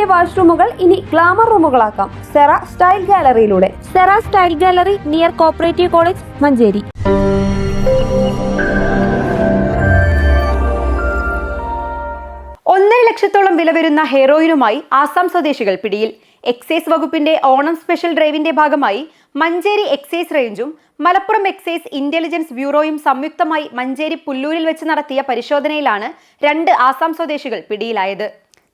വീടിന്റെ വാഷ്റൂമുകൾ ഇനി ഗ്ലാമർ റൂമുകളാക്കാം. Sera style ഗാലറിയിലൂടെ. Sera style gallery near cooperative college Manjeri. ഒന്നര ലക്ഷത്തോളം വില വരുന്ന ഹെറോയിനുമായി ആസാം സ്വദേശികൾ പിടിയിൽ. എക്സൈസ് വകുപ്പിന്റെ ഓണം സ്പെഷ്യൽ ഡ്രൈവിന്റെ ഭാഗമായി മഞ്ചേരി എക്സൈസ് റേഞ്ചും മലപ്പുറം എക്സൈസ് ഇന്റലിജൻസ് ബ്യൂറോയും സംയുക്തമായി മഞ്ചേരി പുല്ലൂരിൽ വെച്ച് നടത്തിയ പരിശോധനയിലാണ് രണ്ട് ആസാം സ്വദേശികൾ പിടിയിലായത്.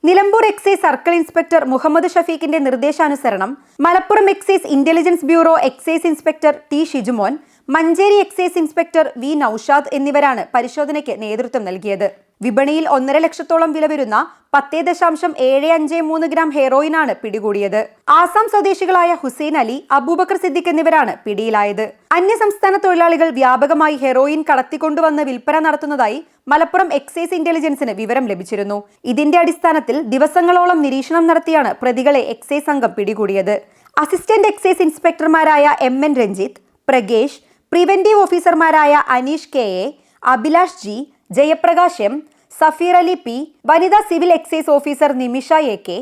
Nilambur excise circle inspector Muhammad ഷഫീഖിന്റെ നിർദ്ദേശാനുസരണം Malappuram excise intelligence bureau excise inspector T Shijumon Manjeri excise inspector V Noushad എന്നിവരാണ് പരിശോധനയ്ക്ക് നേതൃത്വം നൽകിയത്. വിപണിയിൽ ഒന്നര ലക്ഷത്തോളം വില വരുന്ന പത്തേ ദശാംശം ഏഴ് അഞ്ച് മൂന്ന് ഗ്രാം ഹെറോയിനാണ് പിടികൂടിയത്. ആസാം സ്വദേശികളായ ഹുസൈൻ അലി അബൂബക്കർ സിദ്ദിഖ് എന്നിവരാണ് പിടിയിലായത്. അന്യസംസ്ഥാന തൊഴിലാളികൾ വ്യാപകമായി ഹെറോയിൻ കടത്തിക്കൊണ്ടുവന്ന് വിൽപ്പന നടത്തുന്നതായി മലപ്പുറം എക്സൈസ് ഇന്റലിജൻസിന് വിവരം ലഭിച്ചിരുന്നു. ഇതിന്റെ അടിസ്ഥാനത്തിൽ ദിവസങ്ങളോളം നിരീക്ഷണം നടത്തിയാണ് പ്രതികളെ എക്സൈസ് സംഘം പിടികൂടിയത്. Assistant excise ഇൻസ്പെക്ടർമാരായ M N Ranjith Pragesh preventive ഓഫീസർമാരായ Aneesh K A Abhilash G Jayaprakash M Safeer Ali P വനിതാ civil excise officer Nimisha A K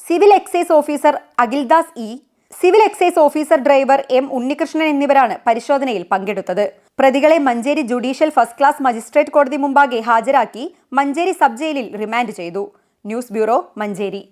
civil excise officer Akhildas E civil excise officer driver M Unnikrishnan എന്നിവരാണ് പരിശോധനയിൽ പങ്കെടുത്തത്. പ്രതികളെ Manjeri judicial first class magistrate കോടതി മുമ്പാകെ ഹാജരാക്കി Manjeri sub ജയിലിൽ remand ചെയ്തു. News bureau Manjeri.